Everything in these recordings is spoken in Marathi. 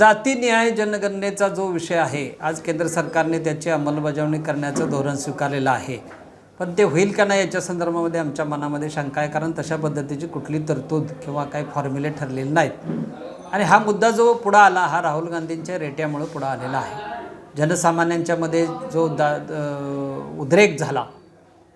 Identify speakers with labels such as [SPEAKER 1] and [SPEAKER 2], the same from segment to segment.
[SPEAKER 1] जाती न्याय जनगणनेचा जो विषय आहे आज केंद्र सरकारने त्याची अंमलबजावणी करण्याचं धोरण स्वीकारलेलं आहे. पण ते होईल का नाही याच्या संदर्भामध्ये आमच्या मनामध्ये शंका आहे कारण तशा पद्धतीची कुठली तरतूद किंवा काही फॉर्म्युले ठरलेले नाहीत. आणि हा मुद्दा जो पुढं आला हा राहुल गांधींच्या रेट्यामुळं पुढं आलेला आहे. जनसामान्यांच्यामध्ये जो दा उद्रेक झाला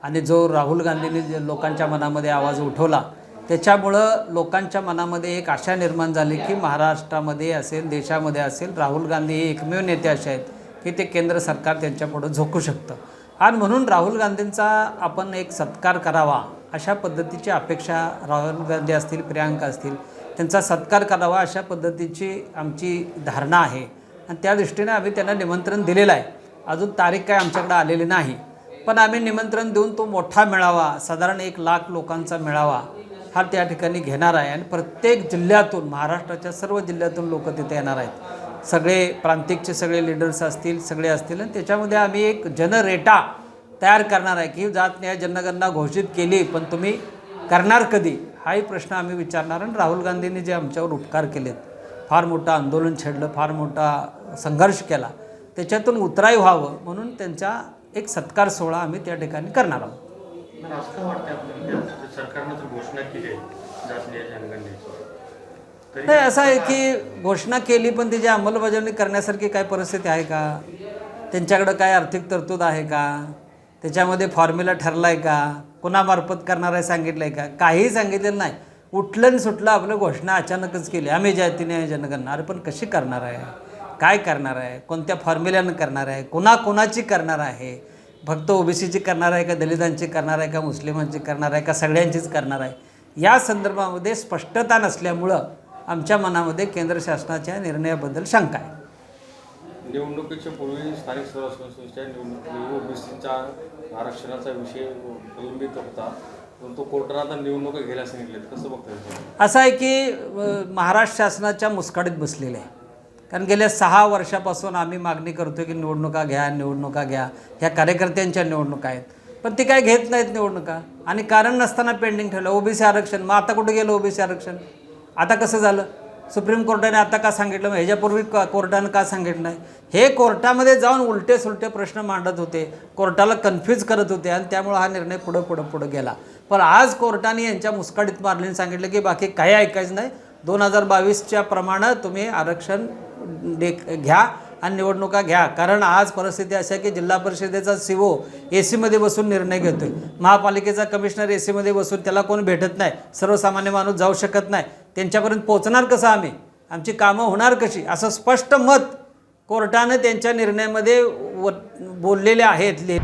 [SPEAKER 1] आणि जो राहुल गांधींनी लोकांच्या मनामध्ये आवाज उठवला त्याच्यामुळं लोकांच्या मनामध्ये एक आशा निर्माण झाली की महाराष्ट्रामध्ये असेल देशामध्ये असेल राहुल गांधी हे एकमेव नेते असे आहेत की ते केंद्र सरकार त्यांच्यापुढं झोकू शकतं. आणि म्हणून राहुल गांधींचा आपण एक सत्कार करावा अशा पद्धतीची अपेक्षा राहुल गांधी असतील प्रियांका असतील त्यांचा सत्कार करावा अशा पद्धतीची आमची धारणा आहे. आणि त्या दृष्टीने आम्ही त्यांना निमंत्रण दिलेलं आहे. अजून तारीख काय आमच्याकडे आलेली नाही. पण आम्ही निमंत्रण देऊन तो मोठा मेळावा साधारण एक लाख लोकांचा मेळावा हा त्या ठिकाणी घेणार आहे. आणि प्रत्येक जिल्ह्यातून महाराष्ट्राच्या सर्व जिल्ह्यातून लोक तिथे येणार आहेत. सगळे प्रांतिकचे सगळे लीडर्स असतील सगळे असतील. आणि त्याच्यामध्ये आम्ही एक जनरेटा तयार करणार आहे की जात न्याय जनगणना घोषित केली पण तुम्ही करणार कधी? हाही प्रश्न आम्ही विचारणार. आणि राहुल गांधींनी जे आमच्यावर उपकार केलेत फार मोठं आंदोलन छेडलं फार मोठा संघर्ष केला त्याच्यातून उतराई व्हावं म्हणून त्यांचा एक सत्कार सोहळा आम्ही त्या ठिकाणी करणार आहोत.
[SPEAKER 2] पण असं का वाटतं आपल्याला सरकारनं तर घोषणा केली आहे जनगणनेची.
[SPEAKER 1] नाही असं आहे की घोषणा केली पण त्याची अंमलबजावणी करण्यासारखी काय परिस्थिती आहे का? त्यांच्याकडं काय आर्थिक तरतूद आहे का? त्याच्यामध्ये फॉर्म्युला ठरला आहे का? कोणामार्फत करणार आहे सांगितलं आहे का? काहीही सांगितलेलं नाही. उठलं आणि सुटलं आपलं घोषणा अचानकच केली. आम्ही जातीने जनगणना. अरे पण कशी करणार आहे? काय करणार आहे? कोणत्या फॉर्म्युल्यानं करणार आहे? कोणा कोणाची करणार आहे? फक्त ओबीसीची करणार आहे का दलितांची करणार आहे का मुस्लिमांची करणार आहे का सगळ्यांचीच करणार आहे? या संदर्भामध्ये स्पष्टता नसल्यामुळं आमच्या मनामध्ये केंद्र शासनाच्या निर्णयाबद्दल शंका आहे.
[SPEAKER 3] निवडणुकीच्या पूर्वी स्थानिक स्वराज्य संस्थेच्या निवडणुकी ओबीसीच्या आरक्षणाचा विषय प्रलंबित होता. तो कोर्टानं आता निवडणुका घ्यायला सांगितलेत. कसं तुम्ही?
[SPEAKER 1] असं आहे की महाराष्ट्र शासनाच्या मुस्काडीत बसलेलं आहे. कारण गेल्या सहा वर्षापासून आम्ही मागणी करतो की निवडणुका घ्या निवडणुका घ्या. ह्या कार्यकर्त्यांच्या निवडणुका आहेत. पण ते काय घेत नाहीत निवडणुका. आणि कारण नसताना पेंडिंग ठेवलं ओबीसी आरक्षण. मग आता कुठं गेलं ओबीसी आरक्षण? आता कसं झालं? सुप्रीम कोर्टाने आता का सांगितलं? मग ह्याच्यापूर्वी का कोर्टानं का सांगितलं नाही? हे कोर्टामध्ये जाऊन उलटे सुलटे प्रश्न मांडत होते. कोर्टाला कन्फ्यूज करत होते आणि त्यामुळे हा निर्णय पुढं पुढं पुढं गेला. पण आज कोर्टाने यांच्या मुस्काडीत मारलीने सांगितलं की बाकी काही ऐकायचं नाही. दोन हजार बावीसच्या प्रमाणे तुम्ही आरक्षण डे घ्या आणि निवडणुका घ्या. कारण आज परिस्थिती अशी आहे की जिल्हा परिषदेचा सी ओ ए सीमध्ये बसून निर्णय घेतोय. महापालिकेचा कमिशनर ए सीमध्ये बसून त्याला कोण भेटत नाही? सर्वसामान्य माणूस जाऊ शकत नाही. त्यांच्यापर्यंत पोहोचणार कसं आम्ही? आमची कामं होणार कशी? असं स्पष्ट मत कोर्टानं त्यांच्या निर्णयामध्ये व बोललेले आहेत. ले